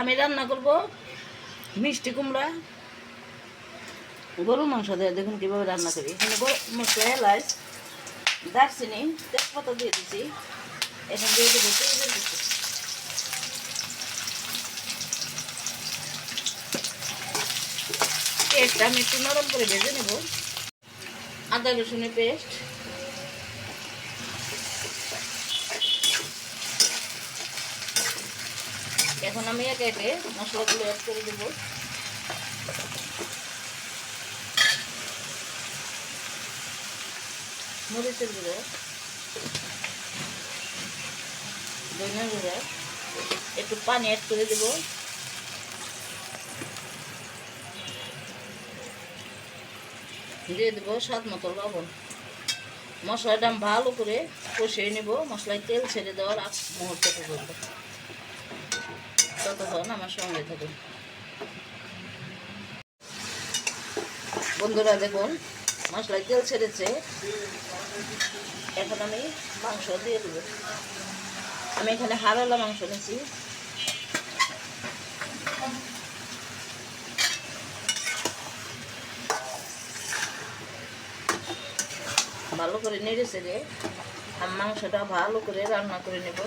আমি রান্না করব মিষ্টি কুমড়া গরু মাংস দিয়ে দেখুন কীভাবে রান্না করি। এখানে মশলা এলাচ, দারচিনি, তেজপাতা দিয়ে দিচ্ছি এখন দিয়ে দেবো কুচি পেস্টটা আমি একটু নরম করে ভেজে নেব। আদা রসুনের পেস্ট। এখন আমি একে একে মশলাগুলো অ্যাড করে দেবো। মরিচের গুঁড়ো, ধনিয়া গুঁড়ো, একটু পানি অ্যাড করে দেবো। দিয়ে দেবো স্বাদ মতো লবণ। মশলাটা ভালো করে কষিয়ে নেব। মশলায় তেল ছেড়ে দেওয়ার আগ মুহূর্ত পর্যন্ত ততক্ষণ আমার সঙ্গে বন্ধুরা, দেখুন, মশলায় তেল ছেড়েছে। এখন আমি মাংস দিয়ে দেবো। আমি এখানে হারালা মাংস নিয়েছি ভালো করে নেড়ে আমি মাংসটা ভালো করে রান্না করে নেব।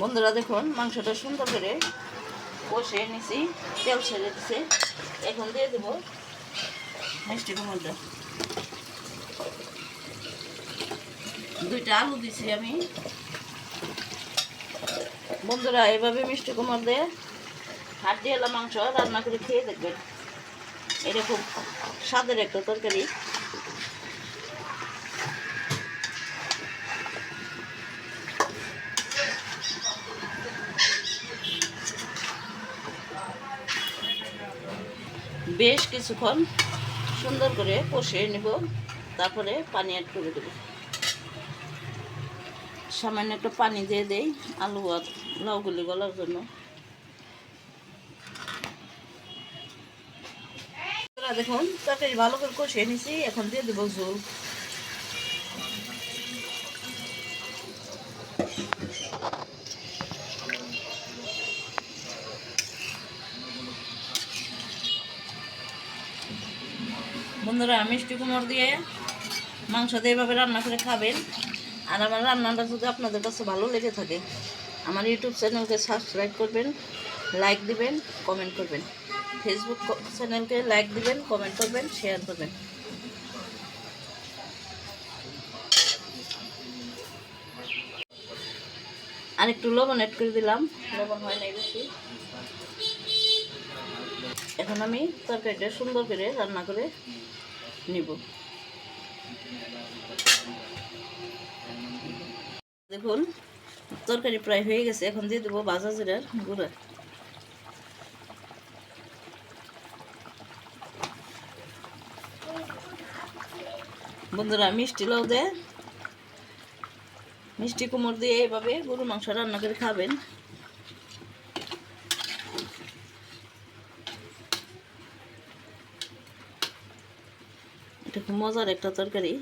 বন্ধুরা দেখুন, মাংসটা সুন্দর করে কষে নিছি, তেল ছেড়ে দিছে। এখন দিয়ে দেবো মিষ্টি কুমড়টা। দুইটা আলু দিছি আমি। বন্ধুরা, এভাবে মিষ্টি কুমড় দিয়ে হাড্ডি এলা মাংস রান্না করে খেয়ে দেখবেন। এটা খুব স্বাদের একটা তরকারি। বেশ কিছুক্ষণ সুন্দর করে কষিয়ে নেব, তারপরে পানি অ্যাড করে দেব। সামান্য একটু পানি দিয়ে দেই আলু আর লাউগুলি গলার জন্য। দেখুন তাকে ভালো করে কষিয়ে নিছি, এখন দিয়ে দেবো ঝোল। বন্ধুরা, মিষ্টি কুমড় দিয়ে মাংস দিয়ে এভাবে রান্না করে খাবেন। আর আমার রান্নাটা যদি আপনাদের কাছে ভালো লেগে থাকে, আমার ইউটিউব চ্যানেলকে সাবস্ক্রাইব করবেন, লাইক দিবেন, কমেন্ট করবেন। ফেসবুক চ্যানেলকে লাইক দিবেন, কমেন্ট করবেন, শেয়ার করবেন। আর একটু লবণ অ্যাড করে দিলাম। লবণ হয় নাই বেশি। এখন আমি তরকারিটা সুন্দর করে রান্না করে নিব। দেখুন, তরকারি প্রায় হয়ে গেছে, এখন দিয়ে দেবো বাজা জিরার গুঁড়া। বন্ধুরা, মিষ্টি লাউ দেয় মিষ্টি কুমড় দিয়ে এইভাবে গরু মাংস রান্না করে খাবেন। এটা খুব মজার একটা তরকারি।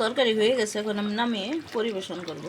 তরকারি হয়ে গেছে এখন আমি নামিয়ে পরিবেশন করব।